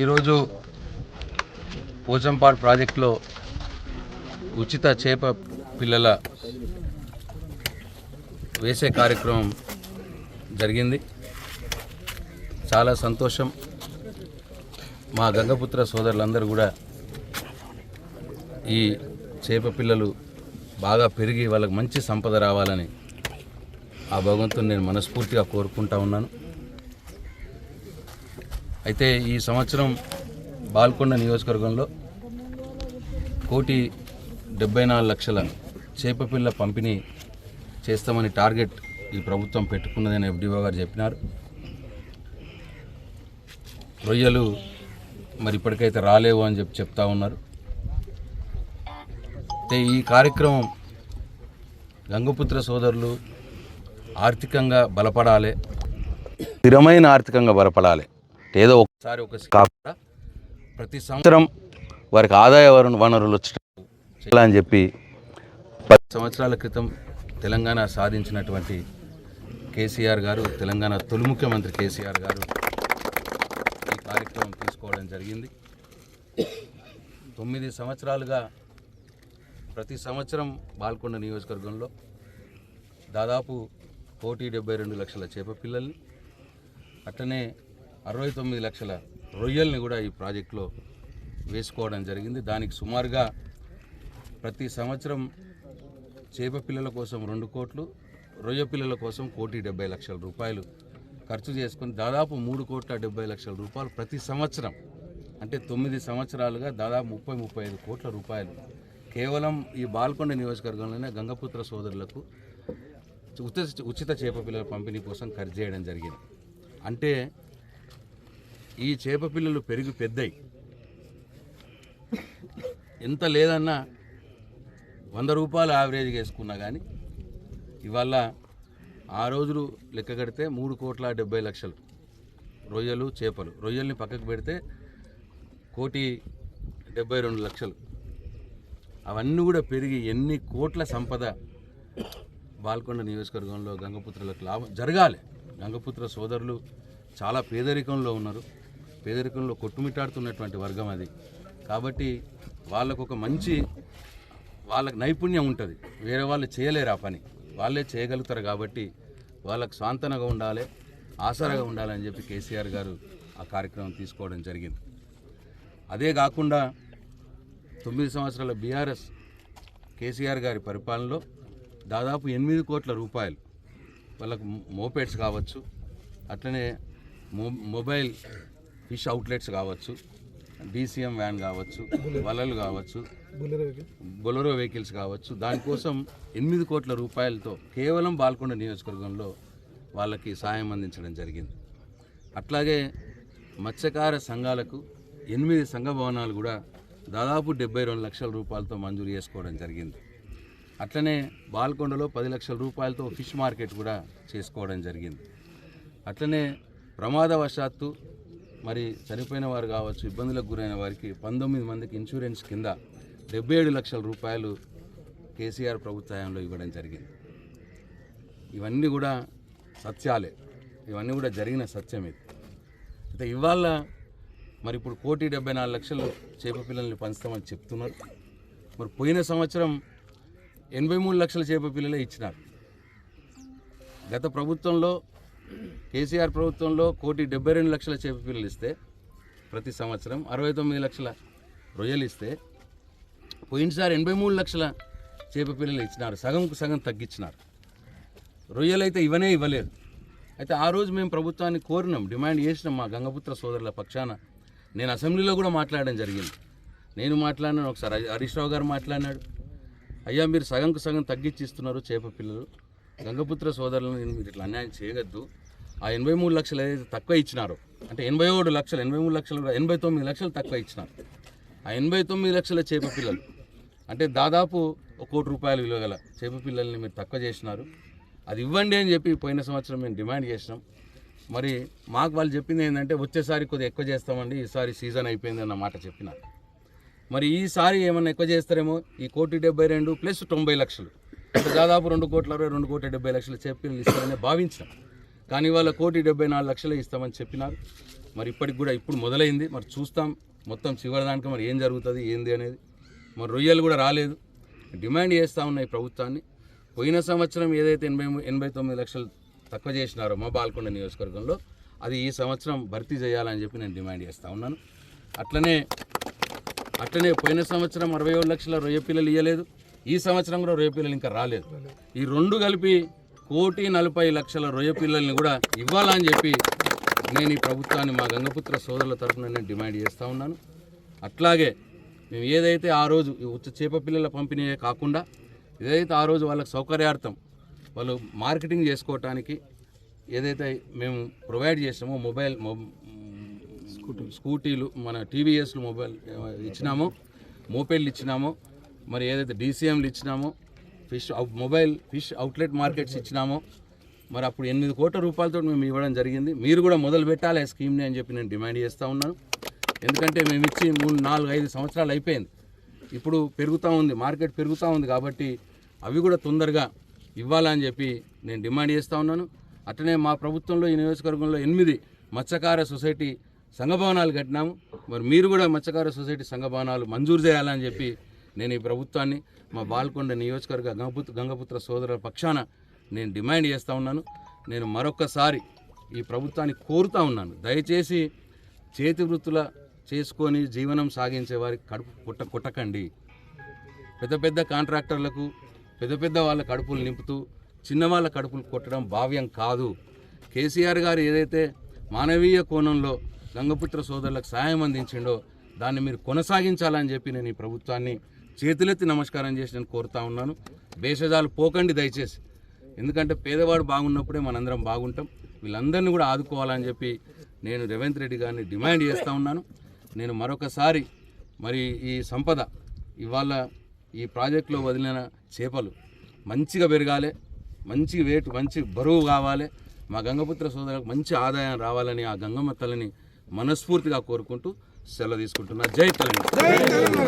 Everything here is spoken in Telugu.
ఈరోజు పోచంపాడు ప్రాజెక్టులో ఉచిత చేప పిల్లల వేసే కార్యక్రమం జరిగింది. చాలా సంతోషం. మా గంగపుత్ర సోదరులందరూ కూడా ఈ చేప పిల్లలు బాగా పెరిగి వాళ్ళకి మంచి సంపద రావాలని ఆ భగవంతుని నేను మనస్ఫూర్తిగా కోరుకుంటా ఉన్నాను. అయితే ఈ సంవత్సరం బాల్కొండ నియోజకవర్గంలో కోటి డెబ్బై నాలుగు లక్షల చేపపిల్ల పంపిణీ చేస్తామని టార్గెట్ ఈ ప్రభుత్వం పెట్టుకున్నదని ఎఫ్డీఓ గారు చెప్పినారు. రొయ్యలు మరి ఇప్పటికైతే రాలేవు అని చెప్పి చెప్తా ఉన్నారు. అయితే ఈ కార్యక్రమం గంగపుత్ర సోదరులు ఆర్థికంగా బలపడాలి స్థిరమైన ఆర్థికంగా బలపడాలి. ఏదో ఒకసారి ఒక కాకుండా ప్రతి సంవత్సరం వారికి ఆదాయ వనరు- వనరులు వచ్చేటట్టు చేయాలని చెప్పి పది సంవత్సరాల క్రితం తెలంగాణ సాధించినటువంటి కేసీఆర్ గారు తెలంగాణ తొలి ముఖ్యమంత్రి కేసీఆర్ గారు ఈ కార్యక్రమం తీసుకోవడం జరిగింది. తొమ్మిది సంవత్సరాలుగా ప్రతి సంవత్సరం బాల్కొండ నియోజకవర్గంలో దాదాపు కోటి డెబ్బై రెండు లక్షల చేప పిల్లల్ని అట్లనే అరవై తొమ్మిది లక్షల రొయ్యల్ని కూడా ఈ ప్రాజెక్టులో వేసుకోవడం జరిగింది. దానికి సుమారుగా ప్రతి సంవత్సరం చేప పిల్లల కోసం రెండు కోట్లు రొయ్య పిల్లల కోసం కోటి డెబ్బై లక్షల రూపాయలు ఖర్చు చేసుకుని దాదాపు మూడు కోట్ల డెబ్బై లక్షల రూపాయలు ప్రతి సంవత్సరం అంటే తొమ్మిది సంవత్సరాలుగా దాదాపు ముప్పై ముప్పై ఐదు కోట్ల రూపాయలు కేవలం ఈ బాల్కొండ నియోజకవర్గంలోనే గంగపుత్ర సోదరులకు ఉచిత ఉచిత చేప పిల్లల పంపిణీ కోసం ఖర్చు చేయడం జరిగింది. అంటే ఈ చేప పిల్లలు పెరిగి పెద్దయి ఎంత లేదన్నా వంద రూపాయలు యావరేజ్ వేసుకున్నా కానీ ఇవాళ ఆ రోజులు లెక్క కడితే మూడు కోట్ల డెబ్బై లక్షలు. రొయ్యలు చేపలు. రొయ్యల్ని పక్కకు పెడితే కోటి డెబ్బై రెండు లక్షలు. అవన్నీ కూడా పెరిగి ఎన్ని కోట్ల సంపద బాల్కొండ నియోజకవర్గంలో గంగపుత్రులకు లాభం జరగాలి. గంగపుత్ర సోదరులు చాలా పేదరికంలో ఉన్నారు. పేదరికంలో కొట్టుమిట్టాడుతున్నటువంటి వర్గం అది. కాబట్టి వాళ్ళకు ఒక మంచి వాళ్ళకి నైపుణ్యం ఉంటుంది. వేరే వాళ్ళు చేయలేరు ఆ పని. వాళ్ళే చేయగలుగుతారు కాబట్టి వాళ్ళకు స్వాంతనగా ఉండాలి ఆసరాగా ఉండాలని చెప్పి కేసీఆర్ గారు ఆ కార్యక్రమం తీసుకోవడం జరిగింది. అదే కాకుండా తొమ్మిది సంవత్సరాల బీఆర్ఎస్ కేసీఆర్ గారి పరిపాలనలో దాదాపు ఎనిమిది కోట్ల రూపాయలు వాళ్ళకు మోపేట్స్ కావచ్చు అట్లనే మొ మొబైల్ ఫిష్ అవుట్లెట్స్ కావచ్చు డీసీఎం వ్యాన్ కావచ్చు వలలు కావచ్చు బొలరో వెహికల్స్ కావచ్చు. దానికోసం ఎనిమిది కోట్ల రూపాయలతో కేవలం బాల్కొండ నియోజకవర్గంలో వాళ్ళకి సాయం అందించడం జరిగింది. అట్లాగే మత్స్యకార సంఘాలకు ఎనిమిది సంఘ భవనాలు కూడా దాదాపు డెబ్బై రెండు లక్షల రూపాయలతో మంజూరు చేసుకోవడం జరిగింది. అట్లనే బాల్కొండలో పది లక్షల రూపాయలతో ఫిష్ మార్కెట్ కూడా చేసుకోవడం జరిగింది. అట్లనే ప్రమాదవశాత్తు మరి చనిపోయిన వారు కావచ్చు ఇబ్బందులకు గురైన వారికి పంతొమ్మిది మందికి ఇన్సూరెన్స్ కింద డెబ్బై ఏడు లక్షల రూపాయలు కేసీఆర్ ప్రభుత్వ హయాంలో ఇవ్వడం జరిగింది. ఇవన్నీ కూడా సత్యాలే. ఇవన్నీ కూడా జరిగిన సత్యం ఇది. అయితే ఇవాళ మరి ఇప్పుడు కోటి డెబ్బై నాలుగు లక్షలు చేప పిల్లల్ని పంచుతామని చెప్తున్నారు. మరి పోయిన సంవత్సరం ఎనభై మూడు లక్షల చేప పిల్లలే ఇచ్చినారు. గత ప్రభుత్వంలో కేసీఆర్ ప్రభుత్వంలో కోటి డెబ్బై రెండు లక్షల చేప పిల్లలు ఇస్తే ప్రతి సంవత్సరం అరవై తొమ్మిది లక్షల రొయ్యలు ఇస్తే పోయినసారి ఎనభై మూడు లక్షల చేప పిల్లలు ఇచ్చినారు. సగంకు సగం తగ్గించినారు. రొయ్యలు అయితే ఇవనే ఇవ్వలేదు. అయితే ఆ రోజు మేము ప్రభుత్వాన్ని కోరినాం డిమాండ్ చేసినాం మా గంగపుత్ర సోదరుల పక్షాన. నేను అసెంబ్లీలో కూడా మాట్లాడడం జరిగింది. నేను మాట్లాడినాను ఒకసారి హరీష్ రావు గారు మాట్లాడినాడు. అయ్యా మీరు సగంకు సగం తగ్గించి ఇస్తున్నారు చేప పిల్లలు. గంగపుత్ర సోదరులను నేను మీరు ఇట్లా అన్యాయం చేయగద్దు. ఆ ఎనభై మూడు లక్షలు ఏదైతే తక్కువ ఇచ్చినారో అంటే ఎనభై ఏడు లక్షలు ఎనభై మూడు లక్షలు ఎనభై తొమ్మిది లక్షలు తక్కువ ఇచ్చినారు. ఆ ఎనభై తొమ్మిది లక్షల చేప పిల్లలు అంటే దాదాపు ఒక కోటి రూపాయలు విలువ గల చేప పిల్లల్ని మీరు తక్కువ చేసినారు. అది ఇవ్వండి అని చెప్పి పోయిన సంవత్సరం మేము డిమాండ్ చేసినాం. మరి మాకు వాళ్ళు చెప్పింది ఏంటంటే వచ్చేసారి కొద్దిగా ఎక్కువ చేస్తామండి ఈసారి సీజన్ అయిపోయింది అన్న మాట చెప్పినారు. మరి ఈసారి ఏమన్నా ఎక్కువ చేస్తారేమో ఈ కోటి డెబ్బై రెండు ప్లస్ తొంభై లక్షలు. దాదాపు రెండు కోట్ల అరవై రెండు కోట్ల డెబ్బై లక్షల చెప్పిన ఇస్తారని భావించినాం. కానీ వాళ్ళ కోటి డెబ్బై నాలుగు లక్షలే ఇస్తామని చెప్పినారు. మరి ఇప్పటికి కూడా ఇప్పుడు మొదలైంది. మరి చూస్తాం మొత్తం చివరిదానికి మరి ఏం జరుగుతుంది ఏంది అనేది. మరి రొయ్యలు కూడా రాలేదు. డిమాండ్ చేస్తూ ఉన్నాయి ప్రభుత్వాన్ని. పోయిన సంవత్సరం ఏదైతే ఎనభై ఎనభై తొమ్మిది లక్షలు తక్కువ చేసినారో మా బాల్కొండ నియోజకవర్గంలో అది ఈ సంవత్సరం భర్తీ చేయాలని చెప్పి నేను డిమాండ్ చేస్తూ ఉన్నాను. అట్లనే అట్లనే పోయిన సంవత్సరం అరవై ఏడు లక్షల రొయ్య పిల్లలు ఇవ్వలేదు ఈ సంవత్సరం కూడా రొయ్య పిల్లలు ఇంకా రాలేదు. ఈ రెండు కలిపి కోటి నలభై లక్షల రొయ్య పిల్లల్ని కూడా ఇవ్వాలని చెప్పి నేను ఈ ప్రభుత్వాన్ని మా గంగపుత్ర సోదరుల తరఫున నేను డిమాండ్ చేస్తూ ఉన్నాను. అట్లాగే మేము ఏదైతే ఆ రోజు ఈ ఉచ్చ చేప పిల్లల పంపిణీయే కాకుండా ఏదైతే ఆ రోజు వాళ్ళకి సౌకర్యార్థం వాళ్ళు మార్కెటింగ్ చేసుకోవటానికి ఏదైతే మేము ప్రొవైడ్ చేసామో మొబైల్ స్కూటీలు మన టీవీఎస్లు మొబైల్ ఇచ్చినామో మోపెడ్లు ఇచ్చినామో మరి ఏదైతే డీసీఎంలు ఇచ్చినామో fish mobile fish outlet markets ఇచ్చినాము. మరి అప్పుడు ఎనిమిది కోట్ల రూపాయలతో మేము ఇవ్వడం జరిగింది. మీరు కూడా మొదలు పెట్టాలి ఆ స్కీమ్ని అని చెప్పి నేను డిమాండ్ చేస్తూ ఉన్నాను. ఎందుకంటే మేము ఇచ్చి మూడు నాలుగు ఐదు సంవత్సరాలు అయిపోయింది. ఇప్పుడు పెరుగుతూ ఉంది మార్కెట్ పెరుగుతూ ఉంది కాబట్టి అవి కూడా తొందరగా ఇవ్వాలని చెప్పి నేను డిమాండ్ చేస్తూ ఉన్నాను. అట్లనే మా ప్రభుత్వంలో ఈ నియోజకవర్గంలో ఎనిమిది మత్స్యకార సొసైటీ సంఘభవనాలు కట్టినాము. మరి మీరు కూడా మత్స్యకార సొసైటీ సంఘభవనాలు మంజూరు చేయాలని చెప్పి నేను ఈ ప్రభుత్వాన్ని మా బాల్కొండ నియోజకవర్గ గంగపుత్ర గంగపుత్ర సోదరుల పక్షాన నేను డిమాండ్ చేస్తూ ఉన్నాను. నేను మరొకసారి ఈ ప్రభుత్వాన్ని కోరుతా ఉన్నాను. దయచేసి చేతి వృత్తుల చేసుకొని జీవనం సాగించే వారికి కడుపు కుట్ట కుట్టకండి. పెద్ద పెద్ద కాంట్రాక్టర్లకు పెద్ద పెద్ద వాళ్ళ కడుపులు నింపుతూ చిన్న వాళ్ళ కడుపులు కొట్టడం భావ్యం కాదు. కేసీఆర్ గారు ఏదైతే మానవీయ కోణంలో గంగపుత్ర సోదరులకు సాయం అందించిండో దాన్ని మీరు కొనసాగించాలని చెప్పి నేను ఈ ప్రభుత్వాన్ని చేతులెత్తి నమస్కారం చేసి నేను కోరుతా ఉన్నాను. భేషజాలు పోకండి దయచేసి. ఎందుకంటే పేదవాడు బాగున్నప్పుడే మనందరం బాగుంటాం. వీళ్ళందరినీ కూడా ఆదుకోవాలని చెప్పి నేను రేవంత్ రెడ్డి గారిని డిమాండ్ చేస్తూ ఉన్నాను. నేను మరొకసారి మరి ఈ సంపద ఇవాళ ఈ ప్రాజెక్టులో వదిలిన చేపలు మంచిగా పెరగాలి మంచి వేటు మంచి బరువు కావాలి. మా గంగపుత్ర సోదరులకు మంచి ఆదాయం రావాలని ఆ గంగమ్మ తల్లిని మనస్ఫూర్తిగా కోరుకుంటూ సెలవు తీసుకుంటున్నా. జై తెలంగాణ.